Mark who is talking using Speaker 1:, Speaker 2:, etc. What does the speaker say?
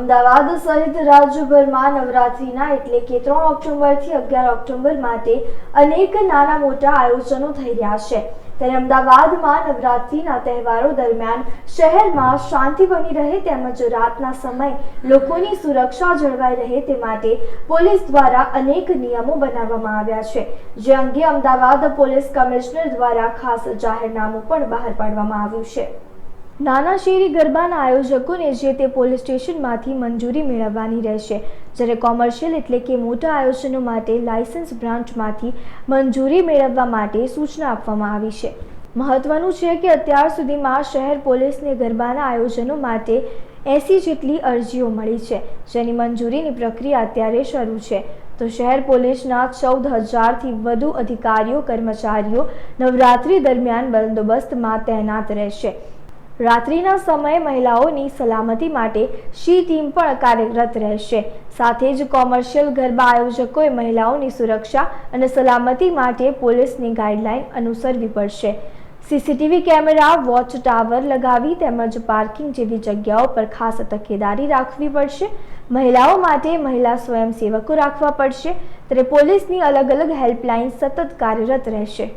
Speaker 1: અમદાવાદ સહિત રાજ્યભરમાં નવરાત્રિના એટલે કે ત્રણ ઓક્ટોબરથી અગિયાર ઓક્ટોબર માટે અનેક નાના મોટા આયોજનો થઈ રહ્યા છે. ત્યારે અમદાવાદમાં નવરાત્રિના તહેવારો દરમિયાન શહેરમાં શાંતિ બની રહે તેમજ રાતના સમયે લોકોની સુરક્ષા જળવાઈ રહે તે માટે પોલીસ દ્વારા અનેક નિયમો બનાવવામાં આવ્યા છે. જે અંગે અમદાવાદ પોલીસ કમિશનર દ્વારા ખાસ જાહેરનામું પણ બહાર પાડવામાં આવ્યું છે. નાના શેરી ગરબાના આયોજકોને જે તે પોલીસ સ્ટેશનમાંથી મંજૂરી મેળવવાની રહેશે. જ્યારે કોમર્શિયલ એટલે કે મોટા આયોજનો માટે લાયસન્સ બ્રાન્ચમાંથી મંજૂરી મેળવવા માટે સૂચના આપવામાં આવી છે. મહત્વનું છે કે અત્યાર સુધીમાં શહેર પોલીસને ગરબાના આયોજનો માટે એંસી જેટલી અરજીઓ મળી છે. જેની મંજૂરીની પ્રક્રિયા અત્યારે શરૂ છે. તો શહેર પોલીસના ચૌદ હજારથી વધુ અધિકારીઓ, કર્મચારીઓ નવરાત્રી દરમિયાન બંદોબસ્તમાં તૈનાત રહેશે. રાત્રિના સમયે મહિલાઓની સલામતી માટે શી ટીમ પણ કાર્યરત રહેશે. સાથે જ કોમર્શિયલ ગરબા આયોજકોએ મહિલાઓની સુરક્ષા અને સલામતી માટે પોલીસની ગાઈડલાઈન અનુસરવી પડશે. સીસીટીવી કેમેરા, વોચ ટાવર લગાવી તેમજ પાર્કિંગ જેવી જગ્યાઓ પર ખાસ તકેદારી રાખવી પડશે. મહિલાઓ માટે મહિલા સ્વયંસેવકો રાખવા પડશે. ત્યારે પોલીસની અલગ અલગ હેલ્પલાઇન સતત કાર્યરત રહેશે.